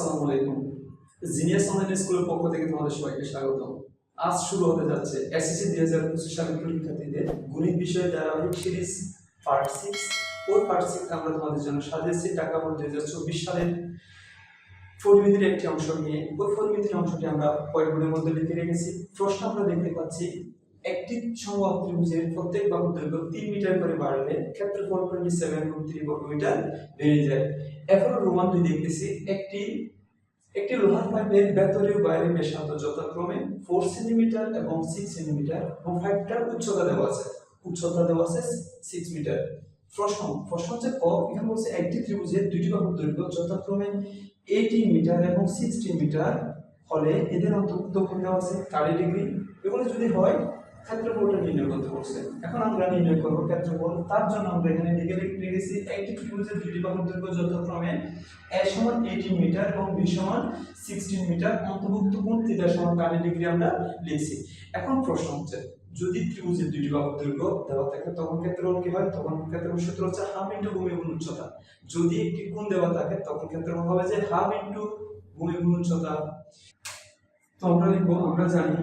আসসালামু আলাইকুম। Genius online স্কুলের পক্ষ থেকে তোমাদের সবাইকে স্বাগত আজ শুরু হতে যাচ্ছে এসএসসি দুই হাজার পঁচিশ সালের পরীক্ষার্থীদের গণিত বিষয়ে ধারাবাহিক সিরিজ পার্ট সিক্স ওই পার্ট সিক্স আমরা তোমাদের জন্য সাজিয়েছি। টাকা বোর্ড দুই হাজার চব্বিশ সালের পরিমিতির একটি অংশ নিয়ে। ওই পরিমিতির অংশটি আমরা পয়েন্টগুলোর মধ্যে লিখে রেখেছি। প্রশ্ন আমরা দেখতে পাচ্ছি একটি সমবাহু ত্রিভুজের প্রত্যেক বাহুর দৈর্ঘ্য তিন মিটার করে বাড়লে ক্ষেত্রফল টোয়েন্টি সেভেন থ্রি বর্গ মিটার বেড়ে যায়। এখন রোমান দুই দেখতেছি, একটি একটি লোহার পাইপের ভেতরে ও বাইরে ব্যাসার্ধ যথাক্রমে ফোর সেন্টিমিটার এবং সিক্স সেন্টিমিটার এবং পাইপটার উচ্চতা দেওয়া আছে। উচ্চতা দেওয়া আছে সিক্স মিটার প্রশ্ন প্রশ্ন হচ্ছে ক, এখানে বলছে একটি ত্রিভুজের দুটি বাহুর দৈর্ঘ্য যথাক্রমে এইটিন মিটার এবং সিক্সটিন মিটার হলে এদের অন্তর্ভুক্ত কোণ দেওয়া আছে কারি ডিগ্রি এগুলো যদি হয় ক্ষেত্রফলটা নির্ণয় করতে বলছে। এখন আমরা নির্ণয় করব ক্ষেত্রফল। তার জন্য আমরা এখানে লিখে রেখেছি একটি ত্রিভুজের দুটি বাহুর দৈর্ঘ্য যথাক্রমে এ সমান এইটিন মিটার এবং বি সমান সিক্সটিন মিটার অন্তর্ভুক্ত কোণ থিটা সমান কারি ডিগ্রি আমরা লিখছি। এখন প্রশ্ন হচ্ছে, যদি ত্রিভুজের দুটি বাহুর দৈর্ঘ্য দেওয়া থাকে, তখন ক্ষেত্রফল কি হয়? তখন ক্ষেত্রফল সূত্র হচ্ছে হাফ ইন্টু ভূমি গুণ উচ্চতা। যদি একটি কোণ দেওয়া থাকে, তখন ক্ষেত্রফল হবে যে হাফ ইন্টু ভূমি গুণ উচ্চতা। তো আমরা লিখব, আমরা জানি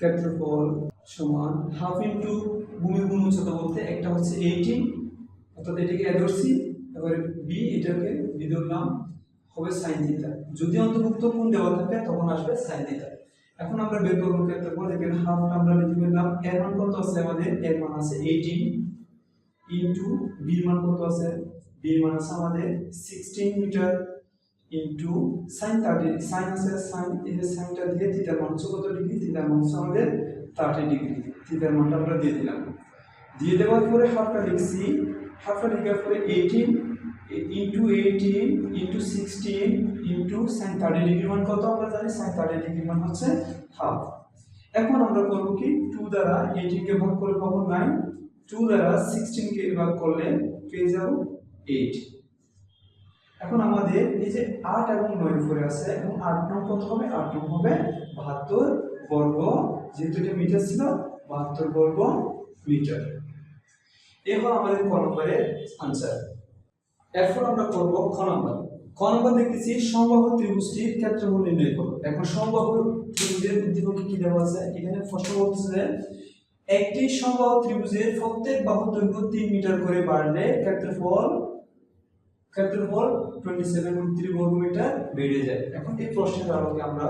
ক্ষেত্রফল সমান হাফ ইন্টু ভূমি গুণ উচ্চতা বলতে একটা হচ্ছে এইটিন অর্থাৎ এটাকে এ এবার বি এটাকে বি ধরলাম, হবে সাইন থিটা যদি অন্তর্ভুক্ত কোণ দেওয়া থাকে, তখন আসবে সাইন থিটা এখন আমরা বের করব ক্ষেত্রফল এখানে হাফ আমরা লিখে ফেললাম, এর মান কত আছে আমাদের? এর মান আছে এইটিন ইন্টু বি মান কত আছে? বি মান আছে আমাদের sixteen metre into sine thirty sine আছে সাইন এই সাইনটা দিয়ে থিটার মান হচ্ছে কত ডিগ্রি থিটার মান হচ্ছে আমাদের থার্টি ডিগ্রি থিটার মানটা আমরা দিয়ে দিলাম। দিয়ে দেওয়ার পরে হাফটা লিখছি হাফটা লিখার পরে eighteen into eighteen into sixteen into sine thirty degree মান কত আমরা জানি? সাইন থার্টি ডিগ্রি মান হচ্ছে হাফ এখন আমরা করব কি? টু দ্বারা এইটিনকে ভাগ করে পাবো নাইন টু দ্বারা সিক্সটিনকে ভাগ করলে পেয়ে যাব এইট এখন আমাদের এই যে আট এবং নয় উপরে আছে, এবং আট নং কত হবে? আট নং হবে বাহাত্তর বর্গ যেহেতু এটা মিটার ছিল, বাহাত্তর বর্গ মিটার এ হলো আমাদের ক নম্বরের আনসার এরপর আমরা করব খ নম্বর। খ নম্বর দেখতেছি সমবাহু ত্রিভুজটির ক্ষেত্রফল নির্ণয় করো। এখন সমবাহু ত্রিভুজের উদ্দীপকে কি দেওয়া আছে? এখানে প্রশ্ন বলতেছে একটি সমবাহু ত্রিভুজের প্রত্যেক বাহুর দৈর্ঘ্য তিন মিটার করে বাড়লে ক্ষেত্রফল ক্ষেত্রফল টোয়েন্টি সেভেন থ্রি মিটার বেড়ে যায়। এখন এই প্রশ্নের আলোকে আমরা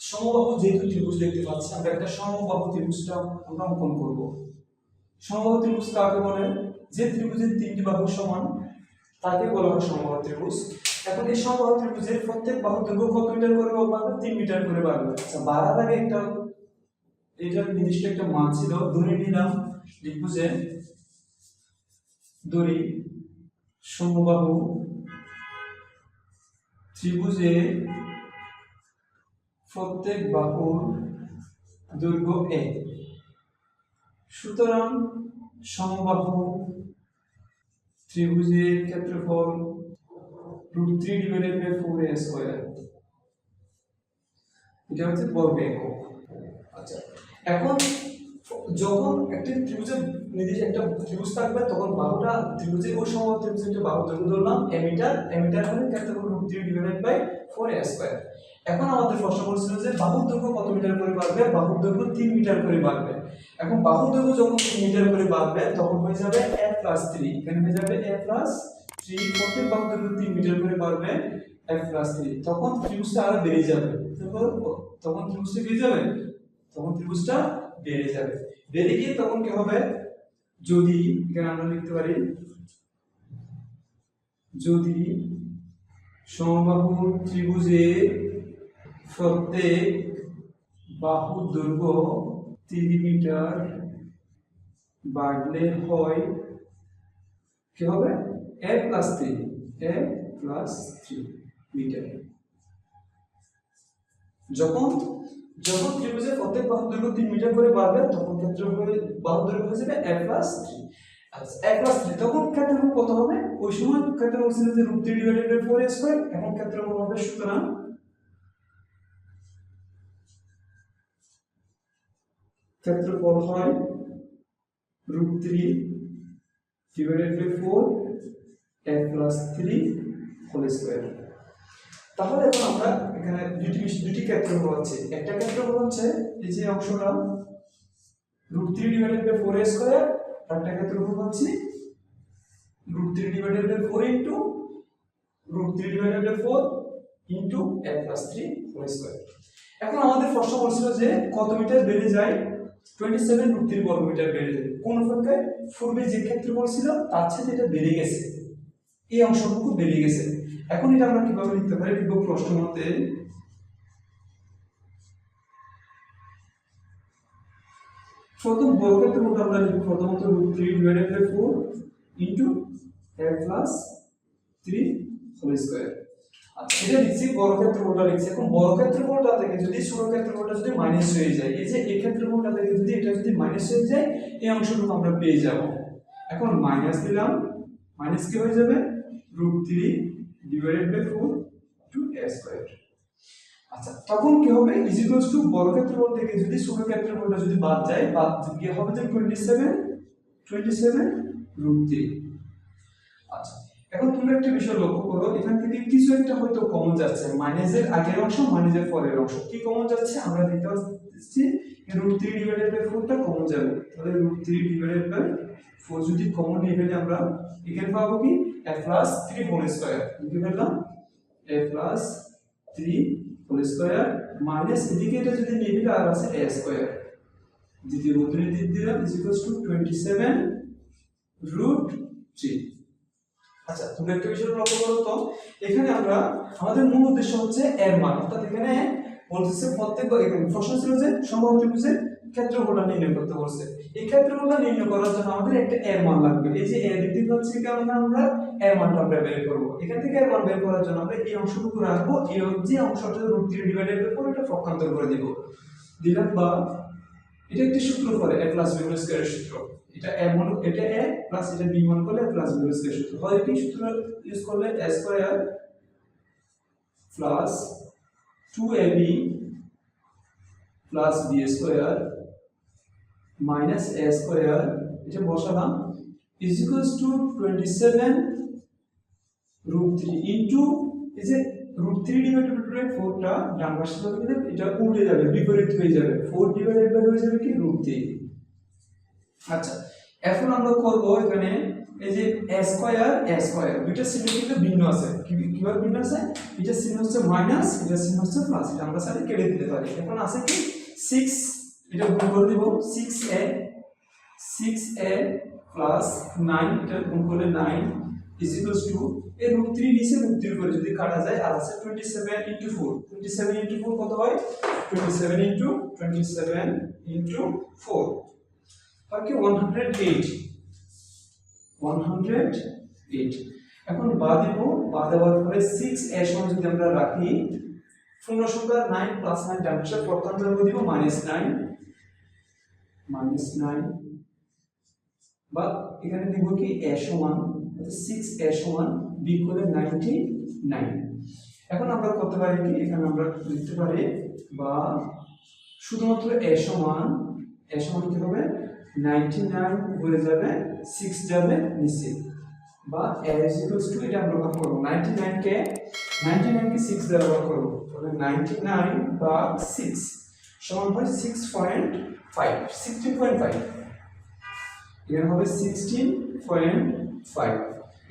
সমবাহু যেহেতু ত্রিভুজ দেখতে পাচ্ছি, আমরা একটা সমবাহু ত্রিভুজটা আমরা অঙ্কন করব। সমবাহু ত্রিভুজ কাকে বলে? যে ত্রিভুজের তিনটি বাহু সমান, তাকে বলা হয় সমবাহু ত্রিভুজ। এখন এই সমবাহু ত্রিভুজের প্রত্যেক বাহু দৈর্ঘ্য কত মিটার করে বাড়বে? তিন মিটার করে বাড়বে। আচ্ছা বাড়ার আগে একটা এটার নির্দিষ্ট একটা মান ছিল ধরে নিলাম লিখব যে দড়ি, সমবাহু ত্রিভুজে প্রত্যেক বাহুর দৈর্ঘ্য এ সুতরাং সমবাহু ত্রিভুজের ক্ষেত্রফল root three divided by four A square. এটা হচ্ছে বর্গ একক। আচ্ছা এখন যখন একটি ত্রিভুজের নির্দিষ্ট একটা ত্রিভুজ থাকবে, তখন বাহুটা ত্রিভুজের ওই সময় ত্রিভুজের বাহু দৈর্ঘ্য ধরলাম এমিটার এমিটার হলে ক্ষেত্রফল root three divided by four A square. এখন আমাদের প্রশ্ন বলছিল যে বাহুর দৈর্ঘ্য কত মিটার করে বাড়বে? বাহুর দৈর্ঘ্য তিন মিটার করে বাড়বে। এখন বাহুর দৈর্ঘ্য যখন তিন মিটার করে বাড়বে, তখন হয়ে যাবে এ প্লাস থ্রি এখানে হয়ে যাবে এ প্লাস থ্রি প্রত্যেক বাহুর দৈর্ঘ্য তিন মিটার করে বাড়বে এ প্লাস থ্রি তখন ত্রিভুজটা আরও বেড়ে যাবে। তখন ত্রিভুজটা বেড়ে যাবে। তখন ত্রিভুজটা বেড়ে যাবে। বেড়ে গিয়ে তখন কি হবে? যদি, এখানে আমরা লিখতে পারি, যদি সমবাহু ত্রিভুজের প্রত্যেক বাহু দৈর্ঘ্য তিন মিটার বাড়লে হয় কি হবে? A plus three A plus three metre যখন যখন ত্রিভুজের প্রত্যেক বাহু দৈর্ঘ্য তিন মিটার করে বাড়বে, তখন ক্ষেত্রফল বাহু দৈর্ঘ্য হয়ে যাবে A plus three plus three তখন ক্ষেত্রফল কত হবে? ওই সময় ক্ষেত্রফল ছিল যে root three divided by four square এখন ক্ষেত্রফল হবে সুতরাং ক্ষেত্রফল হয় root three divided by four A plus three whole square তাহলে এখন আমরা এখানে দুটি দুটি ক্ষেত্রফল আছে। একটা ক্ষেত্রফল হচ্ছে এই যে অংশটা root three divided by four square একটা ক্ষেত্রফল হচ্ছে root three divided by four into root three divided by four into A plus three whole square এখন আমাদের প্রশ্ন বলছিল যে কত মিটার বেড়ে যায়? টোয়েন্টি সেভেন রুট থ্রি বর্গ মিটার বেড়ে যায় কোন অপেক্ষায় পূর্বে যে ক্ষেত্রফল ছিল, তার সাথে এটা বেড়ে গেছে। এই অংশটুকু বেড়ে গেছে। এখন এটা আমরা কীভাবে লিখতে পারি? লিখব প্রশ্ন মতে। প্রথম বর্গক্ষেত্র মধ্যে আমরা লিখব প্রথমত root three divided by four into A plus three whole square আচ্ছা এটা লিখছি বর্গক্ষেত্রফলটা লিখছি এখন বর্গক্ষেত্রফলটা থেকে যদি ছোট ক্ষেত্রফলটা যদি মাইনাস হয়ে যায়, এই যে এই ক্ষেত্রফলটা থেকে যদি এটা যদি মাইনাস হয়ে যায়, এই অংশটুকু আমরা পেয়ে যাব। এখন মাইনাস দিলাম মাইনাস কি হয়ে যাবে? Root three divided by four two A square আচ্ছা তখন কি হবে? ইজ ইকুয়ালস টু বর্গক্ষেত্রফল থেকে যদি ছোট ক্ষেত্রফলটা যদি বাদ যায়, বাদ গিয়ে হবে যে twenty seven twenty seven root three এখন তুমি একটা বিষয় লক্ষ্য করো, এখান থেকে কিছু একটা হয়তো কমন যাচ্ছে। মাইনাসের আগের অংশ মাইনাসের পরের অংশ। কি কমন যাচ্ছে? আমরা দেখতে পাচ্ছি রুট থ্রি ডিভাইডেড বাই ফোরটা কমন যাবে। তাহলে root three divided by four যদি কমন নিয়ে ফেলে আমরা এখানে পাবো কি? A plus three whole square লিখে ফেললাম A plus three whole square minus এদিকে এটা যদি নিয়ে ফেলে আর আছে এ স্কোয়ার দ্বিতীয় বন্ধনী দিয়ে দিলাম is equals to twenty seven root three আচ্ছা তুমি একটা বিষয় লক্ষ্য করো তো, এখানে আমরা, আমাদের মূল উদ্দেশ্য হচ্ছে এর মান। অর্থাৎ এখানে বলতেছে প্রত্যেক এখানে প্রশ্ন ছিল যে সম্ভাব্য ত্রিভুজের ক্ষেত্রফলটা নির্ণয় করতে বলছে। এই ক্ষেত্রফলটা নির্ণয় করার জন্য আমাদের একটা এর মান লাগবে। এই যে এর দিক হচ্ছে কি আমরা আমরা এর মানটা আমরা বের করব। এখান থেকে এর মান বের করার জন্য আমরা এই অংশটুকু রাখব। এই যে অংশটা রুট থ্রি ডিভাইডেড ফোর এটা পক্ষান্তর করে দিব। দিলাম বা এটা একটি সূত্র করে এ প্লাস বি হোল স্কয়ারের সূত্র। এটা এ মন, এটা এ প্লাস এটা বি মন করলে প্লাস বি হোল স্কয়ার সূত্র। হয় কি? সূত্র ইউজ করলে A square plus two A B plus B square minus A square এটা বসালাম। Is equals to twenty seven root three into এই যে রুট থ্রি ডিভাইডেড বাই ফোরটা ডান পাশে যাবে কিন্তু এটা উল্টে যাবে, বিপরীত হয়ে যাবে। ফোর ডিভাইডেড বাই হয়ে যাবে কি? রুট থ্রি আচ্ছা এখন আমরা করব এখানে এই যে স্কয়ার স্কয়ার দুইটা চিহ্ন কিন্তু ভিন্ন আছে। কীভাবে ভিন্ন আছে? এটা চিহ্ন হচ্ছে মাইনাস এটা চিহ্ন হচ্ছে প্লাস এটা আমরা সাথে কেটে দিতে পারি। এখন আছে কি? সিক্স এটা গুণ করে দিব। Six A six A plus nine এটা গুণ করলে নাইন ইজ ইকুয়ালস টু এই রুট থ্রি নিচে রুট থ্রি করে যদি কাটা যায়, আর আছে twenty seven into four twenty seven into four কত হয়? Twenty seven into twenty seven into four হয় কি? One hundred eight one hundred eight এখন বা দিব, বা দেওয়ার পরে সিক্স এর সমান যদি আমরা রাখি, পূর্ণ সংখ্যা নাইন প্লাস নাইন ডান পাশে প্রত্যন্তর দিব মাইনাস নাইন মাইনাস নাইন বা এখানে দিব কি? এ সমান সিক্স এ সমান বি করে নাইনটি নাইন এখন আমরা করতে পারি কি? এখানে আমরা লিখতে পারি বা শুধুমাত্র এ সমান এ সমান কি হবে? নাইনটি নাইন হয়ে যাবে সিক্স যাবে নিচে। বা এ ইজ ইকুয়ালস টু এটা আমরা ভাগ করব। নাইনটি নাইনকে নাইনটি নাইনকে সিক্স দ্বারা ভাগ করব। তাহলে নাইনটি নাইন বা সিক্স সমান হয় six point five sixteen point five এখানে হবে সিক্সটিন পয়েন্ট ফাইভ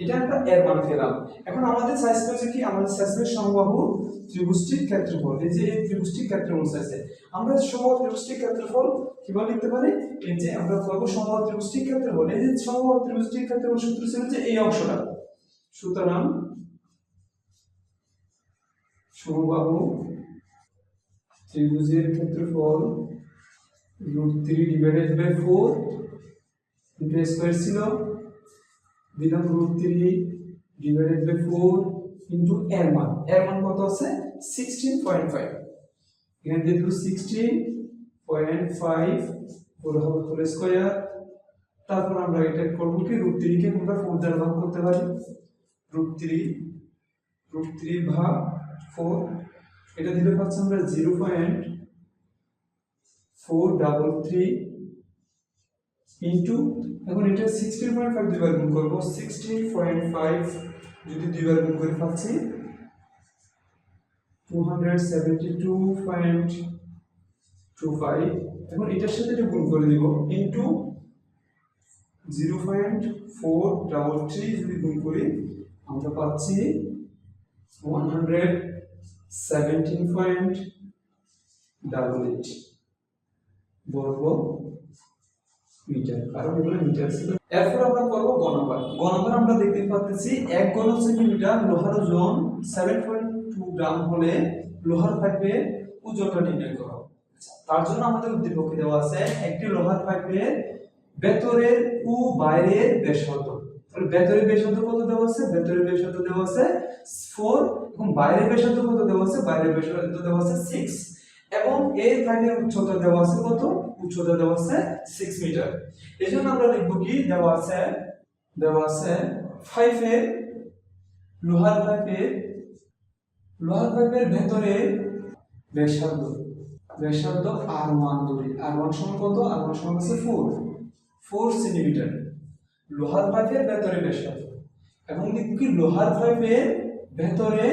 এটা একটা এর মান পেলাম এখন আমাদের চাইছে হচ্ছে কি? আমাদের চাইছে সমবাহু ত্রিভুজটির ক্ষেত্রফল। এই যে এই ত্রিভুজটির ক্ষেত্রফল চাইছে আমরা সমবাহু ত্রিভুজটির ক্ষেত্রফল কীভাবে লিখতে পারি? এই যে আমরা করব সমবাহু ত্রিভুজটির ক্ষেত্রফল। এই যে সমবাহু ত্রিভুজটির ক্ষেত্রফল সূত্র ছিল যে এই অংশটা। সুতরাং সমবাহু ত্রিভুজের ক্ষেত্রফল root three divided by four square ছিল। দিলাম root three divided by four into এর মান। এর মান কত আছে? সিক্সটিন পয়েন্ট ফাইভ এখানে দিয়ে দিল সিক্সটিন পয়েন্ট ফাইভ পুরো হবে হোল স্কোয়ার তারপর আমরা এটা করব কি রুট থ্রিকে আমরা ফোর দ্বারা ভাগ করতে পারি। রুট থ্রি রুট থ্রি ভাগ ফোর এটা দিলে পাচ্ছি আমরা zero point four double three into এখন এটা সিক্সটিন পয়েন্ট ফাইভ দুইবার গুণ করব সিক্সটিন পয়েন্ট ফাইভ যদি দুইবার গুণ করে পাচ্ছি two hundred seventy two point two five এখন এটার সাথে এটা গুণ করে দিব into zero point four double three যদি গুণ করি, আমরা পাচ্ছি one hundred seventeen point double eight বর্গ মিটার কারণ এগুলো মিটার ছিল। এরপর আমরা করব গণবার গণবার আমরা দেখতে পাচ্ছি এক ঘন সেন্টিমিটার লোহার ওজন সেভেন পয়েন্ট টু গ্রাম হলে লোহার পাইপের ওজনটা নির্ণয় করো। আচ্ছা, তার জন্য আমাদের উদ্দীপকে দেওয়া আছে? একটি লোহার পাইপের ভেতরের ও বাইরের ব্যাসার্ধ। তাহলে ভেতরের ব্যাসার্ধ কত দেওয়া আছে? ভেতরের ব্যাসার্ধ দেওয়া আছে ফোর এবং বাইরের ব্যাসার্ধ কত দেওয়া আছে? বাইরের ব্যাসার্ধ দেওয়া আছে সিক্স এবং এই পাইপের উচ্চতা দেওয়া আছে কত? উচ্চতা দেওয়া আছে সিক্স মিটার এই জন্য আমরা লিখব কি? দেওয়া আছে দেওয়া আছে ফাইভের লোহার পাইপের লোহার পাইপের ভেতরে ব্যাসার্ধ ব্যাসার্ধ আর ওয়ান ধরি আর ওয়ান সমান কত? আর ওয়ান সমান আছে ফোর ফোর সেন্টিমিটার লোহার পাইপের ভেতরে ব্যাসার্ধ। এবং দেখব কি? লোহার পাইপের ভেতরে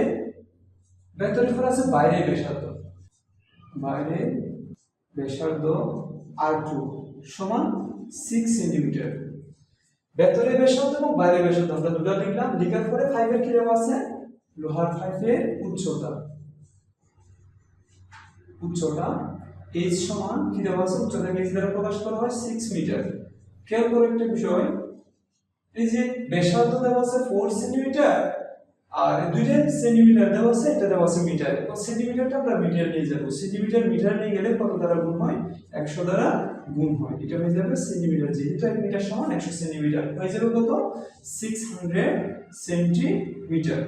ভেতরে ফোর আছে, বাইরে ব্যাসার্ধ। বাইরে ব্যাসার্ধ আর টু সমান সিক্স সেন্টিমিটার ভেতরে ব্যাসার্ধ এবং বাইরে ব্যাসার্ধ, আমরা দুটো লিখলাম লিখার পরে ফাইভের কি দেওয়া আছে? লোহার ফাইভের উচ্চতা। উচ্চতা এইচ সমান কি দেওয়া আছে? উচ্চতাকে এইচ দ্বারা প্রকাশ করা হয়? সিক্স মিটার খেয়াল করে একটা বিষয়। এই যে ব্যাসার্ধ দেওয়া আছে ফোর সেন্টিমিটার আর দুইটা সেন্টিমিটার দেওয়া আছে এটা দেওয়া আছে মিটার এবং সেন্টিমিটারটা আমরা মিটার নিয়ে যাব। সেন্টিমিটার মিটার নিয়ে গেলে কত দ্বারা গুণ হয়? একশো দ্বারা গুণ হয়। এটা হয়ে যাবে সেন্টিমিটার যেহেতু এক মিটার সমান, একশো সেন্টিমিটার হয়ে যাবে কত? সিক্স হান্ড্রেড সেন্টিমিটার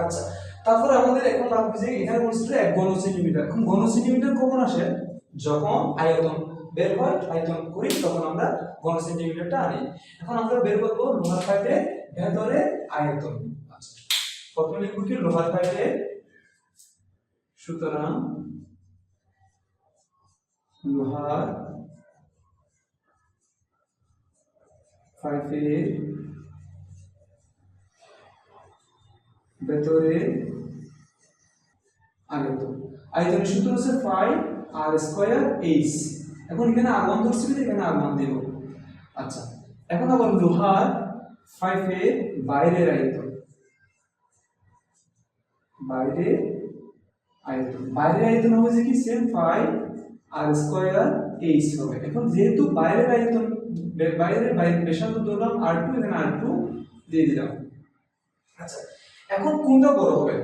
আচ্ছা তারপরে আমাদের এখন লাগবে যে এখানে বলছিল এক ঘন সেন্টিমিটার এখন ঘন সেন্টিমিটার কখন আসে? যখন আয়তন বের হয়, আয়তন করি, তখন আমরা ঘন সেন্টিমিটারটা আনি। এখন আমরা বের করব লোহার পাইপের ভেতরে আয়তন। প্রথমে লিখব কি লোহার পাইপে সুতরাং লোহার পাইপের ভেতরে আয়তন। আয়তনের সূত্র হচ্ছে ফাইভ আর স্কয়ার এইচ। এখন এখানে আগমন ধরছি এখানে আগমন দেব। আচ্ছা এখন আবার লোহার ফাইভের বাইরের আয়তন। বাইরে আয়তন। বাইরের আয়তন হবে কি same pi R square H হবে। এখন যেহেতু বাইরের আয়তন, বাইরের বাইরে ব্যাসার্ধ ধরলাম আর টু এখানে আর টু দিয়ে দিলাম। আচ্ছা এখন কোনটা বড় হবে?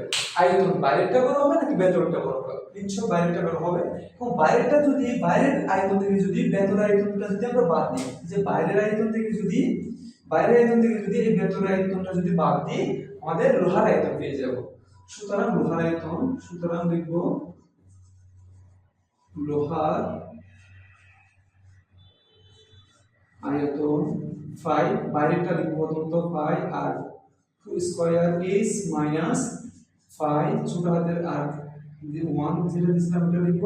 আয়তন। বাইরেরটা বড় হবে নাকি ভেতরটা বড় হবে? নিশ্চয় বাইরেরটা বড় হবে। এবং বাইরেরটা যদি, বাইরের আয়তন থেকে যদি ভেতর আয়তনটা যদি আমরা বাদ দিই, যে বাইরের আয়তন থেকে যদি, বাইরের আয়তন থেকে যদি এই ভেতর আয়তনটা যদি বাদ দিই, আমাদের লোহার আয়তন পেয়ে যাব। সুতরাং লোহার আয়তন সুতরাং লিখব লোহার আয়তন ফাইভ বাইরেরটা লিখব প্রথমত pi R two square H minus pi ছোট হাতের আর ওয়ান যেটা দিয়েছিলাম, ওটা লিখব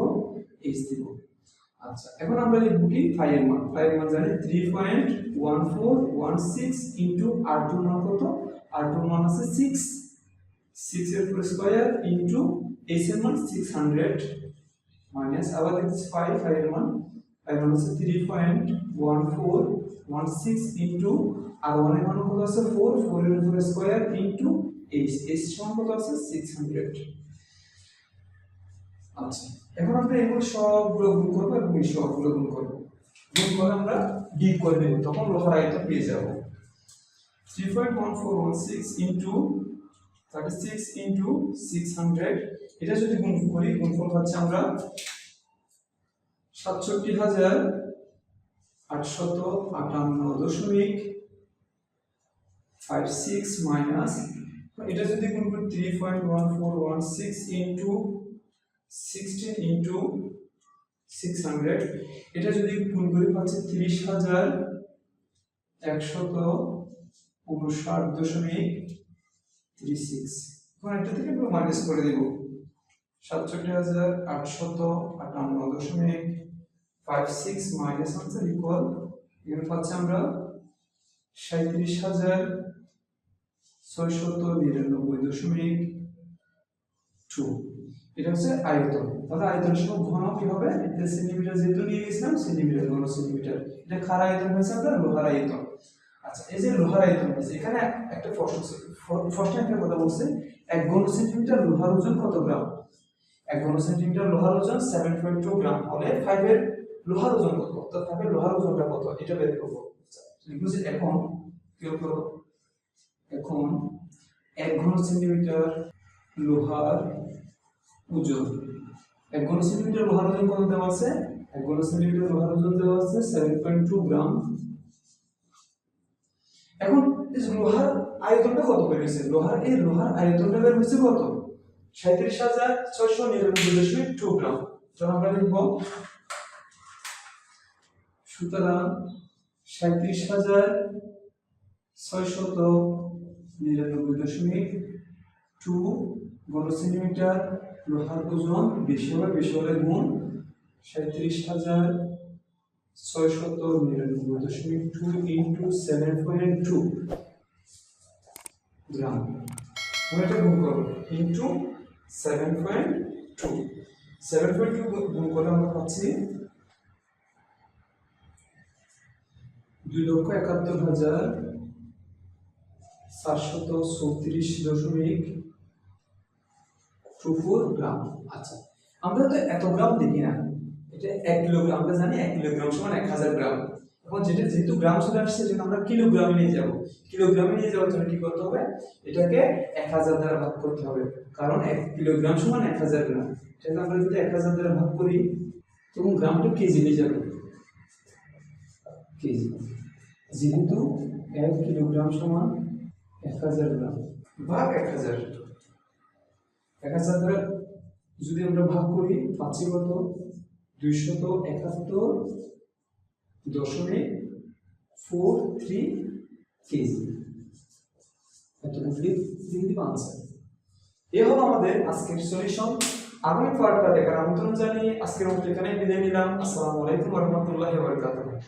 এইচ দিব। আচ্ছা এখন আমরা লিখব কি? ফাইভ এর মান। ফাইভ এর মান জানি three point one four one six into R two মান কত? আর টু মান আছে সিক্স। সিক্স এর ফুল স্কোয়ার ইন্টু এইচ এর মান সিক্স হান্ড্রেড মাইনাস আবার দেখছি ফাইভ ফাইভ এর মান ফাইভ মান হচ্ছে three point one four one six into আর ওয়ানের মান কত আছে? ফোর ফোর এর উপর স্কোয়ার ইন্টু এইচ এইচ সমান আছে? সিক্স হান্ড্রেড আচ্ছা এখন আমরা এগুলো সবগুলো গুণ করব এবং এই সবগুলো গুণ করব। গুণ করে আমরা ডি করে দেবো তখন লোহার আয়তন পেয়ে যাব। Three point one four one six into thirty six into six hundred এটা যদি গুণ করি, গুণফল পাচ্ছি আমরা সাতষট্টি হাজার আটশত আটান্ন দশমিক ফাইভ সিক্স মাইনাস এটা যদি গুণ করি three point one four one six into sixteen into six hundred এটা যদি গুণ করি, পাচ্ছি তিরিশ হাজার একশত উনষাট দশমিক থ্রি সিক্স এখন থেকে আমরা মাইনাস করে দেব। সাতষট্টি হাজার আটশত আটান্ন দশমিক five six minus answer equal এখানে পাচ্ছি আমরা সাঁত্রিশ হাজার ছয়শত নিরানব্বই দশমিক টু এটা হচ্ছে আয়তন। তাহলে আয়তনের সঙ্গে ঘন কি হবে সেন্টিমিটার যেহেতু নিয়ে গেছিলাম সেন্টিমিটার ঘন সেন্টিমিটার এটা খার আয়তন হয়েছে আপনার লোহার আয়তন। আচ্ছা এই যে লোহার আয়তন হয়েছে এখানে একটা প্রশ্ন ফার্স্টে একটা কথা বলছে, এক ঘন সেন্টিমিটার লোহার ওজন কত গ্রাম? এক ঘন সেন্টিমিটার লোহার ওজন সেভেন পয়েন্ট টু গ্রাম হলে ফাইভের লোহার ওজন কত? তো ফাইভের লোহার ওজনটা কত? এটা বের করব। লিখব এখন কি করো এখন এক ঘন সেন্টিমিটার লোহার ওজন। এক ঘন সেন্টিমিটার লোহার ওজন কত দেওয়া আছে? এক ঘন সেন্টিমিটার লোহার ওজন দেওয়া আছে সেভেন পয়েন্ট টু গ্রাম। এখন লোহার আয়তনটা কত বের হয়েছে? লোহার, এই লোহার আয়তনটা বের হয়েছে কত? সাঁত্রিশ হাজার ছয়শো নিরানব্বই দশমিক টু গ্রাম। তখন আমরা লিখব, সুতরাং সাঁত্রিশ হাজার ছয়শত নিরানব্বই দশমিক টু ঘন সেন্টিমিটার লোহার ওজন বেশি হবে, বেশি হলে গুণ সাঁত্রিশ হাজার ছয়শত নিরানব্বই দশমিক two into seven point two gram. আমরা এটা গুণ করব into seven point two seven point two গুণ করলে আমরা পাচ্ছি দুই লক্ষ একাত্তর হাজার চারশত চৌত্রিশ দশমিক টু ফোর গ্রাম। আচ্ছা আমরা তো এত গ্রাম দেখি না। এটা এক কিলোগ্রাম, আমরা জানি এক কিলোগ্রাম সমান এক হাজার গ্রাম। এখন যেটা যেহেতু গ্রাম চলে আসছে যেটা আমরা কিলোগ্রামে নিয়ে যাব। কিলোগ্রামে নিয়ে যাওয়ার জন্য কি করতে হবে? এটাকে এক হাজার দ্বারা ভাগ করতে হবে। কারণ এক কিলোগ্রাম সমান এক হাজার গ্রাম। এটাকে আমরা যদি এক হাজার দ্বারা ভাগ করি, তখন গ্রামটা কেজি নিয়ে যাবে। কেজি। যেহেতু এক কিলোগ্রাম সমান এক হাজার গ্রাম। ভাগ এক হাজার। এক হাজার দ্বারা যদি আমরা ভাগ করি পাচ্ছি কত? দুইশত একাত্তর দশমিক ফোর থ্রি কেজি আনসার এ হলো আমাদের আজকের সলিউশন আগামী পার্টটা দেখার আমন্ত্রণ জানিয়ে আজকের মতো এখানে বিদায় নিলাম। আসসালামু আলাইকুম রহমতুল্লাহ